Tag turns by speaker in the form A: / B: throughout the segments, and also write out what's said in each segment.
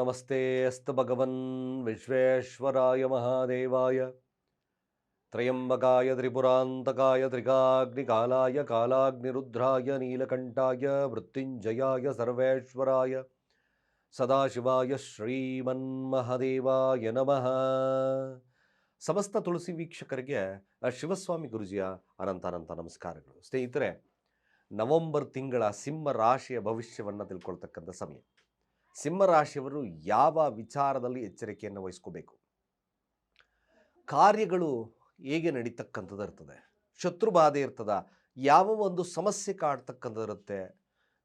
A: ನಮಸ್ತೆ ಅಸ್ತ ಭಗವನ್ ವಿಶ್ವೇಶ್ವರಾಯ ಮಹಾದೇವಾಯ ತ್ರಯಂಬಕಾಯ ತ್ರಿಪುರಾಂತಕಾಯ ತ್ರಿಕಾಗ್ನಿಕಾಲಾಯ ಕಾಲಾಗ್ನಿರುದ್ರಾಯ ನೀಲಕಂಠಾಯ ಮೃತ್ಯುಂಜಯಾಯ ಸರ್ವೇಶ್ವರಾಯ ಸದಾಶಿವಾಯ ಶ್ರೀಮನ್ಮಹದೇವಾಯ ನಮಃ ಸಮಸ್ತ ತುಳಸಿ ವೀಕ್ಷಕರಿಗೆ ಶಿವಸ್ವಾಮಿ ಗುರುಜಿಯ ಅನಂತ ಅನಂತ ನಮಸ್ಕಾರಗಳು. ಸ್ನೇಹಿತರೆ, ನವೆಂಬರ್ ತಿಂಗಳ ಸಿಂಹ ರಾಶಿಯ ಭವಿಷ್ಯವನ್ನು ತಿಳ್ಕೊಳ್ತಕ್ಕಂಥ ಸಮಯ. ಸಿಂಹ ರಾಶಿಯವರು ಯಾವ ವಿಚಾರದಲ್ಲಿ ಎಚ್ಚರಿಕೆಯನ್ನು ವಹಿಸ್ಕೋಬೇಕು? ಕಾರ್ಯಗಳು ಹೇಗೆ ನಡೀತಕ್ಕಂಥದ್ದು ಇರ್ತದೆ? ಶತ್ರು ಬಾಧೆ ಇರ್ತದ? ಯಾವ ಒಂದು ಸಮಸ್ಯೆ ಕಾಡ್ತಕ್ಕಂಥದ್ದಿರುತ್ತೆ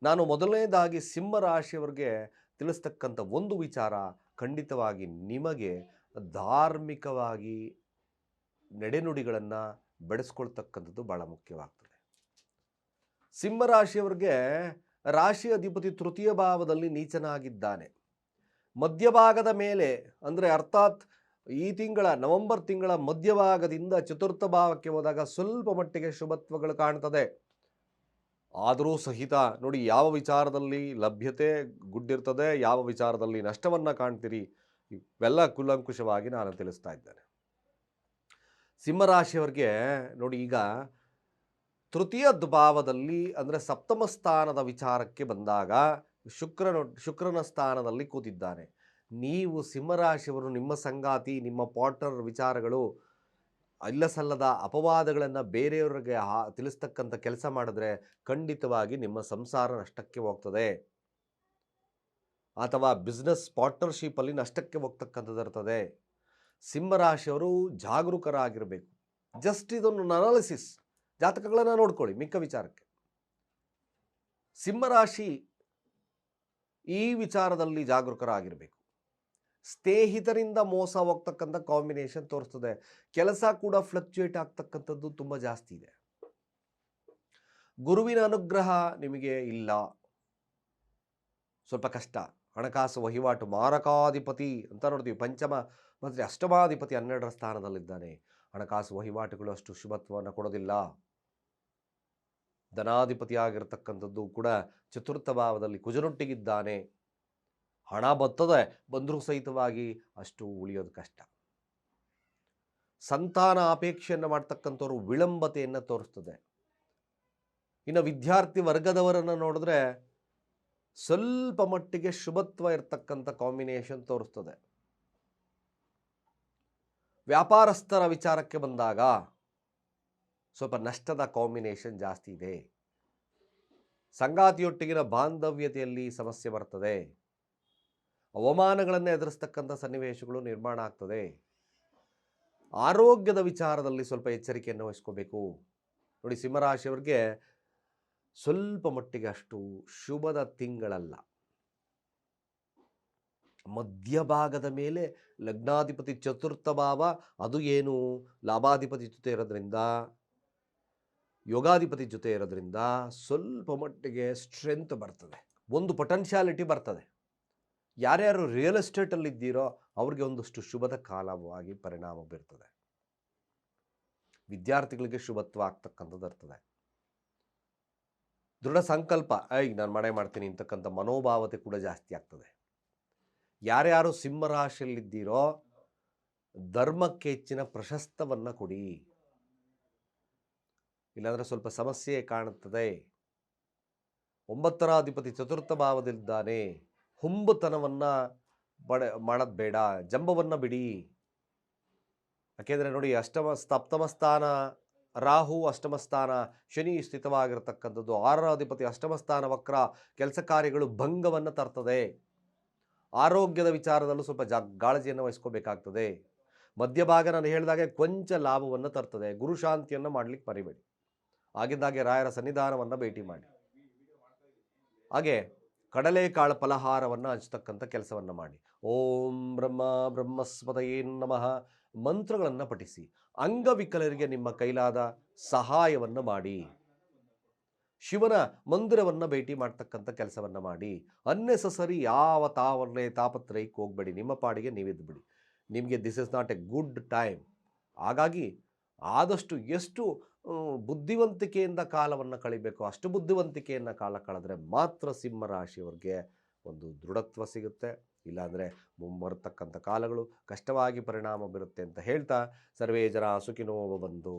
A: ನಾನು ಮೊದಲನೇದಾಗಿ ಸಿಂಹರಾಶಿಯವ್ರಿಗೆ ತಿಳಿಸ್ತಕ್ಕಂಥ ಒಂದು ವಿಚಾರ ಖಂಡಿತವಾಗಿ ನಿಮಗೆ ಧಾರ್ಮಿಕವಾಗಿ ನಡೆನುಡಿಗಳನ್ನು ಬೆಳೆಸ್ಕೊಳ್ತಕ್ಕಂಥದ್ದು ಭಾಳ ಮುಖ್ಯವಾಗ್ತದೆ. ಸಿಂಹರಾಶಿಯವರಿಗೆ ರಾಶಿ ಅಧಿಪತಿ ತೃತೀಯ ಭಾವದಲ್ಲಿ ನೀಚನಾಗಿದ್ದಾನೆ. ಮಧ್ಯಭಾಗದ ಮೇಲೆ, ಅಂದರೆ ಅರ್ಥಾತ್ ಈ ತಿಂಗಳ ನವೆಂಬರ್ ತಿಂಗಳ ಮಧ್ಯಭಾಗದಿಂದ ಚತುರ್ಥ ಭಾವಕ್ಕೆ ಹೋದಾಗ ಸ್ವಲ್ಪ ಮಟ್ಟಿಗೆ ಶುಭತ್ವಗಳು ಕಾಣ್ತದೆ. ಆದರೂ ಸಹಿತ ನೋಡಿ ಯಾವ ವಿಚಾರದಲ್ಲಿ ಲಭ್ಯತೆ ಗುಡ್ಡಿರ್ತದೆ, ಯಾವ ವಿಚಾರದಲ್ಲಿ ನಷ್ಟವನ್ನು ಕಾಣ್ತೀರಿ, ಇವೆಲ್ಲ ಕುಲಂಕುಷವಾಗಿ ನಾನು ತಿಳಿಸ್ತಾ ಇದ್ದೇನೆ. ಸಿಂಹರಾಶಿಯವರಿಗೆ ನೋಡಿ ಈಗ ತೃತೀಯ ಭಾವದಲ್ಲಿ ಅಂದರೆ ಸಪ್ತಮ ಸ್ಥಾನದ ವಿಚಾರಕ್ಕೆ ಬಂದಾಗ ಶುಕ್ರನ ಶುಕ್ರನ ಸ್ಥಾನದಲ್ಲಿ ಕೂತಿದ್ದಾನೆ ನೀವು ಸಿಂಹರಾಶಿಯವರು, ನಿಮ್ಮ ಸಂಗಾತಿ, ನಿಮ್ಮ ಪಾರ್ಟ್ನರ್ ವಿಚಾರಗಳು ಇಲ್ಲಸಲ್ಲದ ಅಪವಾದಗಳನ್ನು ಬೇರೆಯವರಿಗೆ ಹಾ ತಿಳಿಸ್ತಕ್ಕಂಥ ಕೆಲಸ ಮಾಡಿದ್ರೆ ಖಂಡಿತವಾಗಿ ನಿಮ್ಮ ಸಂಸಾರ ನಷ್ಟಕ್ಕೆ ಹೋಗ್ತದೆ. ಅಥವಾ ಬಿಸ್ನೆಸ್ ಪಾರ್ಟ್ನರ್ಶಿಪ್ಪಲ್ಲಿ ನಷ್ಟಕ್ಕೆ ಹೋಗ್ತಕ್ಕಂಥದ್ದು ಇರ್ತದೆ. ಸಿಂಹರಾಶಿಯವರು ಜಾಗರೂಕರಾಗಿರಬೇಕು. ಜಸ್ಟ್ ಇದೊಂದು ಅನಾಲಿಸಿಸ್ ಜಾತಕಗಳನ್ನು ನೋಡ್ಕೊಳ್ಳಿ ಮಿಕ್ಕ ವಿಚಾರಕ್ಕೆ. ಸಿಂಹರಾಶಿ ಈ ವಿಚಾರದಲ್ಲಿ ಜಾಗರೂಕರಾಗಿರಬೇಕು. ಸ್ನೇಹಿತರಿಂದ ಮೋಸ ಹೋಗ್ತಕ್ಕಂಥ ಕಾಂಬಿನೇಷನ್ ತೋರಿಸ್ತದೆ. ಕೆಲಸ ಕೂಡ ಫ್ಲಕ್ಚುಯೇಟ್ ಆಗ್ತಕ್ಕಂಥದ್ದು ತುಂಬ ಜಾಸ್ತಿ ಇದೆ. ಗುರುವಿನ ಅನುಗ್ರಹ ನಿಮಗೆ ಇಲ್ಲ. ಸ್ವಲ್ಪ ಕಷ್ಟ. ಹಣಕಾಸು ವಹಿವಾಟು ಮಾರಕಾಧಿಪತಿ ಅಂತ ನೋಡ್ತೀವಿ. ಪಂಚಮ ಮತ್ತು ಅಷ್ಟಮಾಧಿಪತಿ ಹನ್ನೆರಡರ ಸ್ಥಾನದಲ್ಲಿದ್ದಾನೆ. ಹಣಕಾಸು ವಹಿವಾಟುಗಳು ಅಷ್ಟು ಶುಭತ್ವವನ್ನು ಕೊಡೋದಿಲ್ಲ. ಧನಾಧಿಪತಿ ಆಗಿರತಕ್ಕಂಥದ್ದು ಕೂಡ ಚತುರ್ಥ ಭಾವದಲ್ಲಿ ಕುಜನೊಟ್ಟಿಗಿದ್ದಾನೆ. ಹಣ ಬತ್ತದೆ, ಬಂದರೂ ಸಹಿತವಾಗಿ ಅಷ್ಟು ಉಳಿಯೋದು ಕಷ್ಟ. ಸಂತಾನ ಅಪೇಕ್ಷೆಯನ್ನು ಮಾಡ್ತಕ್ಕಂಥವ್ರು ವಿಳಂಬತೆಯನ್ನು ತೋರಿಸ್ತದೆ. ಇನ್ನು ವಿದ್ಯಾರ್ಥಿ ವರ್ಗದವರನ್ನು ನೋಡಿದ್ರೆ ಸ್ವಲ್ಪ ಮಟ್ಟಿಗೆ ಶುಭತ್ವ ಇರತಕ್ಕಂಥ ಕಾಂಬಿನೇಷನ್ ತೋರಿಸ್ತದೆ. ವ್ಯಾಪಾರಸ್ಥರ ವಿಚಾರಕ್ಕೆ ಬಂದಾಗ ಸ್ವಲ್ಪ ನಷ್ಟದ ಕಾಂಬಿನೇಷನ್ ಜಾಸ್ತಿ ಇದೆ. ಸಂಗಾತಿಯೊಟ್ಟಿಗಿನ ಬಾಂಧವ್ಯತೆಯಲ್ಲಿ ಸಮಸ್ಯೆ ಬರ್ತದೆ. ಅವಮಾನಗಳನ್ನು ಎದುರಿಸ್ತಕ್ಕಂಥ ಸನ್ನಿವೇಶಗಳು ನಿರ್ಮಾಣ ಆಗ್ತದೆ. ಆರೋಗ್ಯದ ವಿಚಾರದಲ್ಲಿ ಸ್ವಲ್ಪ ಎಚ್ಚರಿಕೆಯನ್ನು ವಹಿಸ್ಕೋಬೇಕು. ನೋಡಿ ಸಿಂಹರಾಶಿಯವ್ರಿಗೆ ಸ್ವಲ್ಪ ಮಟ್ಟಿಗೆ ಅಷ್ಟು ಶುಭದ ತಿಂಗಳಲ್ಲ. ಮಧ್ಯಭಾಗದ ಮೇಲೆ ಲಗ್ನಾಧಿಪತಿ ಚತುರ್ಥ ಭಾವ ಅದು ಏನು? ಲಾಭಾಧಿಪತಿ ಜೊತೆ ಇರೋದ್ರಿಂದ ಯೋಗಾಧಿಪತಿ ಜೊತೆ ಇರೋದ್ರಿಂದ ಸ್ವಲ್ಪ ಮಟ್ಟಿಗೆ ಸ್ಟ್ರೆಂತ್ ಬರ್ತದೆ. ಒಂದು ಪೊಟೆನ್ಷಿಯಾಲಿಟಿ ಬರ್ತದೆ. ಯಾರ್ಯಾರು ರಿಯಲ್ ಎಸ್ಟೇಟಲ್ಲಿ ಇದ್ದೀರೋ ಅವ್ರಿಗೆ ಒಂದಷ್ಟು ಶುಭದ ಕಾಲವಾಗಿ ಪರಿಣಾಮ ಬೀರ್ತದೆ. ವಿದ್ಯಾರ್ಥಿಗಳಿಗೆ ಶುಭತ್ವ ಆಗ್ತಕ್ಕಂಥದ್ದು ಇರ್ತದೆ. ದೃಢ ಸಂಕಲ್ಪ ಐ ನಾನು ಮಾಡೇ ಮಾಡ್ತೀನಿ ಅಂತಕ್ಕಂಥ ಮನೋಭಾವತೆ ಕೂಡ ಜಾಸ್ತಿ ಆಗ್ತದೆ. ಯಾರ್ಯಾರು ಸಿಂಹರಾಶಿಯಲ್ಲಿದ್ದೀರೋ ಧರ್ಮಕ್ಕೆ ಹೆಚ್ಚಿನ ಪ್ರಶಸ್ತವನ್ನು ಕೊಡಿ. ಇಲ್ಲಾಂದರೆ ಸ್ವಲ್ಪ ಸಮಸ್ಯೆ ಕಾಣುತ್ತದೆ. ಒಂಬತ್ತರ ಅಧಿಪತಿ ಚತುರ್ಥ ಭಾವದಲ್ಲಿದ್ದಾನೆ ಹುಂಬುತನವನ್ನು ಬಡ ಮಾಡೋದು ಬೇಡ ಜಂಬವನ್ನು ಬಿಡಿ. ಯಾಕೆಂದರೆ ನೋಡಿ ಅಷ್ಟಮ ಸಪ್ತಮ ಸ್ಥಾನ ರಾಹು, ಅಷ್ಟಮ ಸ್ಥಾನ ಶನಿ ಸ್ಥಿತವಾಗಿರತಕ್ಕಂಥದ್ದು. ಆರರ ಅಧಿಪತಿ ಅಷ್ಟಮ ಸ್ಥಾನ ವಕ್ರ ಕೆಲಸ ಕಾರ್ಯಗಳು ಭಂಗವನ್ನು ತರ್ತದೆ. ಆರೋಗ್ಯದ ವಿಚಾರದಲ್ಲೂ ಸ್ವಲ್ಪ ಜಾ ಕಾಳಜಿಯನ್ನು ವಹಿಸ್ಕೋಬೇಕಾಗ್ತದೆ. ಮಧ್ಯಭಾಗ ನಾನು ಹೇಳಿದಾಗೆ ಕೊಂಚ ಲಾಭವನ್ನು ತರ್ತದೆ. ಗುರುಶಾಂತಿಯನ್ನು ಮಾಡಲಿಕ್ಕೆ ಮರಿಬೇಡಿ. ಆಗಿದ್ದಾಗೆ ರಾಯರ ಸನ್ನಿಧಾನವನ್ನು ಭೇಟಿ ಮಾಡಿ. ಹಾಗೆ ಕಡಲೆಕಾಳು ಫಲಹಾರವನ್ನು ಹಂಚ್ತಕ್ಕಂಥ ಕೆಲಸವನ್ನು ಮಾಡಿ. ಓಂ ಬ್ರಹ್ಮ ಬ್ರಹ್ಮಸ್ಪತಯೇ ನಮಃ ಮಂತ್ರಗಳನ್ನು ಪಠಿಸಿ. ಅಂಗವಿಕಲರಿಗೆ ನಿಮ್ಮ ಕೈಲಾದ ಸಹಾಯವನ್ನು ಮಾಡಿ. ಶಿವನ ಮಂದಿರವನ್ನು ಭೇಟಿ ಮಾಡ್ತಕ್ಕಂಥ ಕೆಲಸವನ್ನು ಮಾಡಿ. ಅನ್ನೆಸಸರಿ ಯಾವ ತಾವನ್ನೇ ತಾಪತ್ರಯಕ್ಕೆ ಹೋಗಬೇಡಿ, ನಿಮ್ಮ ಪಾಡಿಗೆ ನೀವಿದ್ದು ಬಿಡಿ. ನಿಮಗೆ this is not a good time ಹಾಗಾಗಿ ಆದಷ್ಟು ಎಷ್ಟು ಬುದ್ಧಿವಂತಿಕೆಯಿಂದ ಕಾಲವನ್ನು ಕಳಿಬೇಕು. ಅಷ್ಟು ಬುದ್ಧಿವಂತಿಕೆಯನ್ನು ಕಾಲ ಕಳೆದ್ರೆ ಮಾತ್ರ ಸಿಂಹ ರಾಶಿಯವರಿಗೆ ಒಂದು ದೃಢತ್ವ ಸಿಗುತ್ತೆ. ಇಲ್ಲಾಂದರೆ ಮುಂಬರತಕ್ಕಂಥ ಕಾಲಗಳು ಕಷ್ಟವಾಗಿ ಪರಿಣಾಮ ಬೀರುತ್ತೆ ಅಂತ ಹೇಳ್ತಾ ಸರ್ವೇ ಜನ ಸುಖಿನೋ ಬಂದು